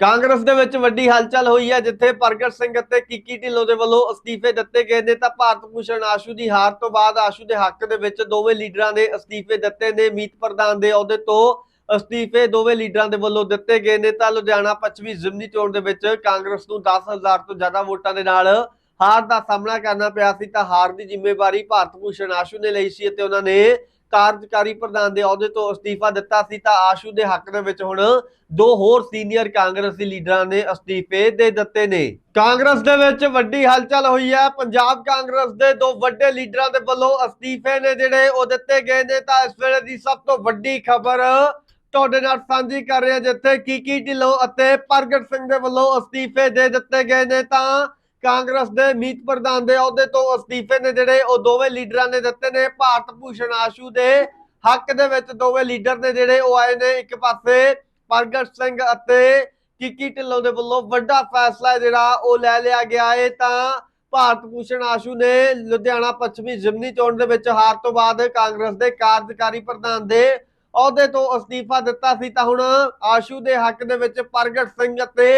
ਕਾਂਗਰਸ ਦੇ ਵਿੱਚ ਵੱਡੀ ਹਲਚਲ ਹੋਈ ਹੈ, ਜਿੱਥੇ ਪ੍ਰਗਟ ਸਿੰਘ ਅਤੇ ਕਿੱਕੀ ਢਿੱਲੋਂ ਦੇ ਵੱਲੋਂ ਅਸਤੀਫੇ ਦਿੱਤੇ ਗਏ ਨੇ, ਤਾਂ ਭਾਰਤ ਭੂਸ਼ਣ ਆਸ਼ੂ ਦੀ ਹਾਰ ਤੋਂ ਬਾਅਦ ਆਸ਼ੂ ਦੇ ਹੱਕ ਦੇ ਵਿੱਚ ਦੋਵੇਂ ਲੀਡਰਾਂ ਨੇ ਅਸਤੀਫੇ ਦਿੱਤੇ ਨੇ। ਮੀਤ ਪ੍ਰਧਾਨ ਦੇ ਅਹੁਦੇ ਤੋਂ ਅਸਤੀਫੇ ਦੋਵੇਂ ਲੀਡਰਾਂ ਦੇ ਵੱਲੋਂ ਦਿੱਤੇ ਗਏ ਨੇ, ਤਾਂ ਲੁਧਿਆਣਾ ਪੱਛਮੀ ਜ਼ਿਮਨੀ ਚੋਣ ਦੇ ਵਿੱਚ ਕਾਂਗਰਸ ਨੂੰ 10000 ਤੋਂ ਜ਼ਿਆਦਾ ਵੋਟਾਂ ਦੇ ਨਾਲ ਹਾਰ ਦਾ ਸਾਹਮਣਾ ਕਰਨਾ ਪਿਆ ਸੀ, ਤਾਂ ਹਾਰ ਦੀ ਜ਼ਿੰਮੇਵਾਰੀ ਭਾਰਤ ਭੂਸ਼ਣ ਆਸ਼ੂ ਨੇ ਲਈ ਸੀ ਅਤੇ ਉਹਨਾਂ ਨੇ ਕਾਰਜਕਾਰੀ ਪ੍ਰਧਾਨ ਦੇ ਅਹੁਦੇ ਤੋਂ ਅਸਤੀਫਾ ਦਿੱਤਾ ਸੀ, ਤਾਂ ਆਸ਼ੂ ਦੇ ਹੱਕ ਦੇ ਵਿੱਚ ਹੁਣ ਦੋ ਹੋਰ ਸੀਨੀਅਰ ਕਾਂਗਰਸੀ ਲੀਡਰਾਂ ਨੇ ਅਸਤੀਫੇ ਦੇ ਦਿੱਤੇ ਨੇ। ਕਾਂਗਰਸ ਦੇ ਵਿੱਚ ਵੱਡੀ ਹਲਚਲ ਹੋਈ ਹੈ। ਪੰਜਾਬ ਕਾਂਗਰਸ ਦੇ ਦੋ ਵੱਡੇ ਲੀਡਰਾਂ ਦੇ ਵੱਲੋਂ ਅਸਤੀਫੇ ਨੇ ਜਿਹੜੇ ਉਹ ਦਿੱਤੇ ਗਏ ਨੇ। ਤਾਂ ਇਸ ਵੇਲੇ ਦੀ ਸਭ ਤੋਂ ਵੱਡੀ ਖਬਰ ਤੁਹਾਡੇ ਨਾਲ ਸਾਂਝੀ ਕਰ ਰਿਹਾ, ਜਿੱਥੇ ਕੀ ਕੀ ਢਿੱਲੋਂ ਅਤੇ ਪ੍ਰਗਟ ਸਿੰਘ ਦੇ ਵੱਲੋਂ ਅਸਤੀਫੇ ਦੇ ਦਿੱਤੇ ਗਏ ਨੇ। ਤਾਂ ਕਾਂਗਰਸ ਦੇ ਮੀਤ ਪ੍ਰਧਾਨ ਦੇ ਅਹੁਦੇ ਤੋਂ ਅਸਤੀਫੇ ਨੇ ਜਿਹੜੇ, ਉਹ ਦੋਵੇਂ ਲੀਡਰਾਂ ਨੇ ਦਿੱਤੇ ਨੇ, ਭਾਰਤ ਭੂਸ਼ਣ ਆਸ਼ੂ ਦੇ ਹੱਕ ਦੇ ਵਿੱਚ ਦੋਵੇਂ ਲੀਡਰ ਨੇ ਜਿਹੜੇ, ਉਹ ਆਏ ਨੇ ਇੱਕ ਪਾਸੇ, ਪ੍ਰਗਟ ਸਿੰਘ ਅਤੇ ਕਿੱਕੀ ਢਿੱਲੋਂ ਦੇ ਵੱਲੋਂ ਵੱਡਾ ਫੈਸਲਾ ਜਿਹੜਾ, ਉਹ ਲੈ ਲਿਆ ਗਿਆ ਹੈ ਤਾਂ ਭਾਰਤ ਭੂਸ਼ਣ ਆਸ਼ੂ ਨੇ ਲੁਧਿਆਣਾ ਪੱਛਮੀ ਜ਼ਿਮਨੀ ਚੋਣ ਦੇ ਵਿੱਚ ਹਾਰ ਤੋਂ ਬਾਅਦ ਕਾਂਗਰਸ ਦੇ ਕਾਰਜਕਾਰੀ ਪ੍ਰਧਾਨ ਦੇ ਅਹੁਦੇ ਤੋਂ ਅਸਤੀਫਾ ਦਿੱਤਾ ਸੀ। ਤਾਂ ਹੁਣ ਆਸ਼ੂ ਦੇ ਹੱਕ ਦੇ ਵਿੱਚ ਪ੍ਰਗਟ ਸਿੰਘ ਅਤੇ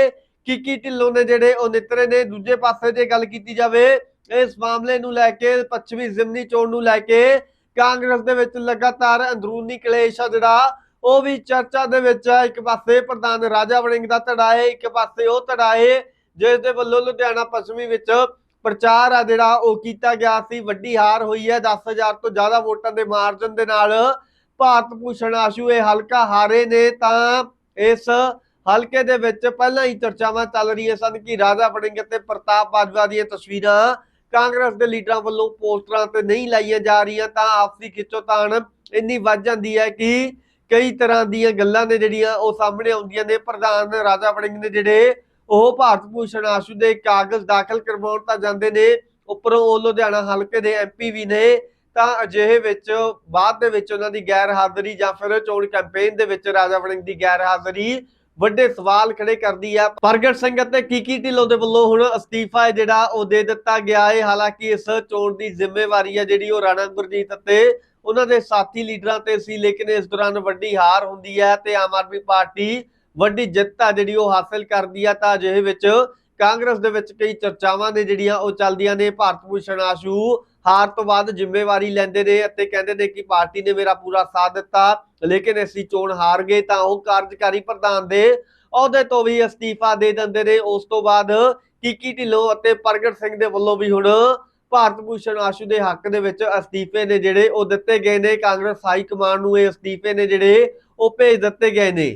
ਕੀ ਢਿੱਲੋਂ ਨੇ ਜਿਹੜੇ ਉਹ ਨਿਤਰੇ ਨੇ, ਦੂਜੇ ਪਾਸੇ ਜੇ ਗੱਲ ਕੀਤੀ ਜਾਵੇ, ਇਸ ਮਾਮਲੇ ਨੂੰ ਲੈ ਕੇ, ਪੱਛਮੀ ਜ਼ਿਮਨੀ ਚੋਣ ਨੂੰ ਲੈ ਕੇ ਕਾਂਗਰਸ ਦੇ ਵਿੱਚ ਲਗਾਤਾਰ ਅੰਦਰੂਨੀ ਕਲੇਸ਼ ਆ ਜਿਹੜਾ, ਉਹ ਵੀ ਚਰਚਾ ਦੇ ਵਿੱਚ ਹੈ ਇੱਕ ਪਾਸੇ ਪ੍ਰਧਾਨ ਰਾਜਾ ਵੜਿੰਗ ਦਾ ਧੜਾ ਹੈ ਇੱਕ ਪਾਸੇ ਉਹ ਧੜਾ ਹੈ ਜਿਸ ਦੇ ਵੱਲੋਂ ਲੁਧਿਆਣਾ ਪੱਛਮੀ ਵਿੱਚ ਪ੍ਰਚਾਰ ਆ ਜਿਹੜਾ, ਉਹ ਕੀਤਾ ਗਿਆ ਸੀ। ਵੱਡੀ ਹਾਰ ਹੋਈ ਹੈ 10000 ਤੋਂ ਜ਼ਿਆਦਾ ਵੋਟਾਂ ਦੇ ਮਾਰਜਨ ਦੇ ਨਾਲ। ਭਾਰਤ ਭੂਸ਼ਣ ਆਸ਼ੂ ਇਹ ਹਲਕਾ ਹਾਰੇ ਨੇ ਤਾਂ ਇਸ ਹਲਕੇ ਦੇ ਵਿੱਚ ਪਹਿਲਾਂ ਹੀ ਚਰਚਾਵਾਂ ਚੱਲ ਰਹੀਆਂ ਸਨ ਕਿ ਰਾਜਾ ਵੜਿੰਗ ਅਤੇ ਪ੍ਰਤਾਪ ਬਾਜਵਾ ਦੀਆਂ ਤਸਵੀਰਾਂ ਕਾਂਗਰਸ ਦੇ ਲੀਡਰਾਂ ਵੱਲੋਂ ਪੋਸਟਰਾਂ ਤੇ ਨਹੀਂ ਲਾਈਆਂ ਜਾ ਰਹੀਆਂ, ਤਾਂ ਆਪਸੀ ਖਿੱਚੋਤਾਣ ਇੰਨੀ ਵੱਧ ਜਾਂਦੀ ਹੈ ਕਿ ਕਈ ਤਰ੍ਹਾਂ ਦੀਆਂ ਗੱਲਾਂ ਨੇ ਜਿਹੜੀਆਂ ਉਹ ਸਾਹਮਣੇ ਆਉਂਦੀਆਂ ਨੇ। ਪ੍ਰਧਾਨ ਰਾਜਾ ਵੜਿੰਗ ਨੇ ਜਿਹੜੇ ਉਹ ਭਾਰਤ ਭੂਸ਼ਣ ਆਸ਼ੂ ਦੇ ਕਾਗਜ਼ ਦਾਖਲ ਕਰਵਾਉਣ ਤਾਂ ਜਾਂਦੇ ਨੇ, ਉੱਪਰੋਂ ਉਹ ਲੁਧਿਆਣਾ ਹਲਕੇ ਦੇ ਐਮਪੀ ਵੀ ਨੇ, ਤਾਂ ਅਜਿਹੇ ਵਿੱਚ ਬਾਅਦ ਦੇ ਵਿੱਚ ਉਹਨਾਂ ਦੀ ਗੈਰ ਹਾਜ਼ਰੀ ਜਾਂ ਫਿਰ ਚੋਣ ਕੈਂਪੇਨ ਦੇ ਵਿੱਚ ਰਾਜਾ ਵੜਿੰਗ ਦੀ ਗੈਰ ਹਾਜ਼ਰੀ ਵੱਡੇ ਸਵਾਲ ਖੜੇ ਕਰਦੀ ਹੈ ਪ੍ਰਗਟ ਸਿੰਘ ਅਤੇ ਕੀਕੀ ਢਿੱਲੋਂ ਦੇ ਵੱਲੋਂ ਹੁਣ ਅਸਤੀਫਾ ਜਿਹੜਾ ਉਹ ਦੇ ਦਿੱਤਾ ਗਿਆ ਹੈ। ਹਾਲਾਂਕਿ ਇਸ ਚੋਣ ਦੀ ਜ਼ਿੰਮੇਵਾਰੀ ਹੈ ਜਿਹੜੀ ਉਹ ਰਾਣਾ ਗੁਰਜੀਤ ਅਤੇ ਉਹਨਾਂ ਦੇ ਸਾਥੀ ਲੀਡਰਾਂ ਤੇ ਸੀ, ਲੇਕਿਨ ਇਸ ਦੌਰਾਨ ਵੱਡੀ ਹਾਰ ਹੁੰਦੀ ਹੈ ਤੇ ਆਮ ਆਦਮੀ ਪਾਰਟੀ ਵੱਡੀ ਜਿੱਤ ਆ ਜਿਹੜੀ ਉਹ ਹਾਸਲ ਕਰਦੀ ਆ। ਤਾਂ ਅਜਿਹੇ ਵਿੱਚ ਕਾਂਗਰਸ ਦੇ ਵਿੱਚ ਕਈ ਚਰਚਾਵਾਂ ਨੇ ਜਿਹੜੀਆਂ, ਉਹ ਚੱਲਦੀਆਂ ਨੇ। ਭਾਰਤ ਭੂਸ਼ਣ ਆਸ਼ੂ ਹਾਰ ਤੋਂ ਬਾਅਦ ਜ਼ਿੰਮੇਵਾਰੀ ਲੈਂਦੇ ਨੇ ਅਤੇ ਕਹਿੰਦੇ ਨੇ ਕਿ ਪਾਰਟੀ ਨੇ ਮੇਰਾ ਪੂਰਾ ਸਾਥ ਦਿੱਤਾ, ਲੇਕਿਨ ਅਸੀਂ ਚੋਣ ਹਾਰ ਗਏ ਤਾਂ ਉਹ ਕਾਰਜਕਾਰੀ ਪ੍ਰਧਾਨ ਦੇ ਅਹੁਦੇ ਤੋਂ ਵੀ ਅਸਤੀਫਾ ਦੇ ਦਿੰਦੇ ਨੇ। ਉਸ ਤੋਂ ਬਾਅਦ ਕੀਕੀ ਢਿੱਲੋਂ ਅਤੇ ਪ੍ਰਗਟ ਸਿੰਘ ਦੇ ਵੱਲੋਂ ਵੀ ਹੁਣ ਭਾਰਤ ਭੂਸ਼ਣ ਆਸ਼ੂ ਦੇ ਹੱਕ ਦੇ ਵਿੱਚ ਅਸਤੀਫੇ ਨੇ ਜਿਹੜੇ ਉਹ ਦਿੱਤੇ ਗਏ ਨੇ। ਕਾਂਗਰਸ ਹਾਈ ਕਮਾਂਡ ਨੂੰ ਇਹ ਅਸਤੀਫੇ ਨੇ ਜਿਹੜੇ ਉਹ ਭੇਜ ਦਿੱਤੇ ਗਏ ਨੇ।